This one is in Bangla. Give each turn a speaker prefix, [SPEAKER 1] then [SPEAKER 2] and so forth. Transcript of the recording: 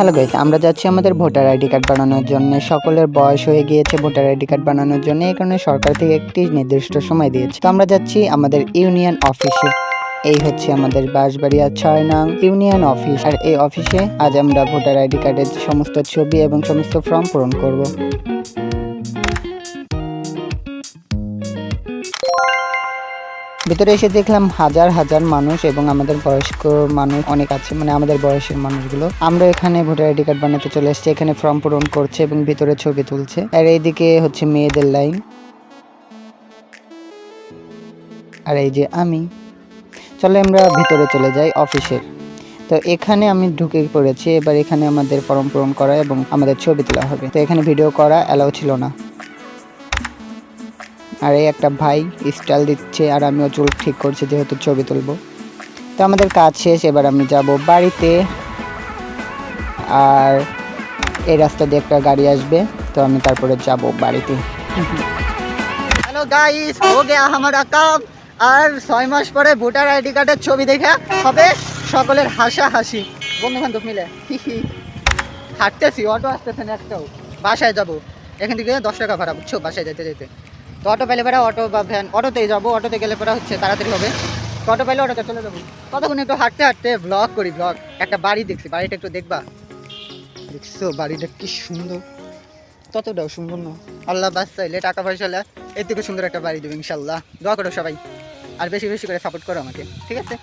[SPEAKER 1] হ্যালো গাইস আমরা যাচ্ছি আমাদের ভোটার আইডি কার্ড বানানোর জন্য। সকলের বয়স হয়ে গিয়েছে ভোটার আইডি কার্ড বানানোর জন্য, এই কারণে সরকার থেকে একটি নির্দিষ্ট সময় দিয়েছে। তো আমরা যাচ্ছি আমাদের ইউনিয়ন অফিসে। এই হচ্ছে আমাদের বাঁশবাড়িয়া ছয় নাম ইউনিয়ন অফিস। আর এই অফিসে আজ আমরা ভোটার আইডি কার্ডের সমস্ত ছবি এবং সমস্ত ফর্ম পূরণ করব। ভিতরে এসে দেখলাম হাজার হাজার মানুষ এবং আমাদের বয়স্ক মানুষ অনেক আছে মানে আমাদের বয়সের মানুষগুলো। আমরা এখানে ভোটার আইডি কার্ড বানাতে চলে এসেছি, এখানে ফর্ম পূরণ করছে এবং ভিতরে ছবি তুলছে। আর এইদিকে হচ্ছে মেয়েদের লাইন। আর এই যে আমি। চলে আমরা ভিতরে চলে যাই অফিসের। তো এখানে আমি ঢুকে পড়েছি, এবার এখানে আমাদের ফর্ম পূরণ করা এবং আমাদের ছবি তোলা হবে। তো এখানে ভিডিও করা অ্যালাউ ছিল না। আর এই একটা ভাই স্টাইল দিচ্ছে আর আমিও চুল ঠিক করছি যেহেতু ছবি তুলবো। তো আমাদের কাজ শেষ এবার আমি যাব বাড়িতে। আর এই রাস্তা দিয়ে একটা গাড়ি আসবে তো আমি তারপরে যাব বাড়িতে। হ্যালো গাইস হো গয়া হামারা কাম আর ছয় মাস পরে ভোটার আইডি কার্ডের ছবি দেখে হবে। সকলের হাসা হাসি বন্ধু বান্ধব মিলে হাঁটতেছি অটো আসতেছে না একটাও। বাসায় যাব। এখান থেকে দশ টাকা ভাড়া বুঝছ? বাসায় যেতে যেতে। তো অটো পেলে পরে অটো বা ভ্যান অটোতেই যাব অটোতে গেলে পরে হচ্ছে তাড়াতাড়ি হবে। তো অটো পেলে অটোতে চলে যাব। ততক্ষণ একটু হাঁটতে হাঁটতে ব্লগ করি ব্লগ একটা বাড়ি দেখছি, বাড়িটা একটু দেখবা। দেখছ, বাড়িটা কি সুন্দর। ততটাও সুন্দর না। আল্লাহ বাস চাইলে টাকা পয়সা হলে এর থেকে সুন্দর একটা বাড়ি দেবে ইনশাল্লাহ দোয়া করো সবাই। আর বেশি বেশি করে সাপোর্ট করো আমাকে, ঠিক আছে?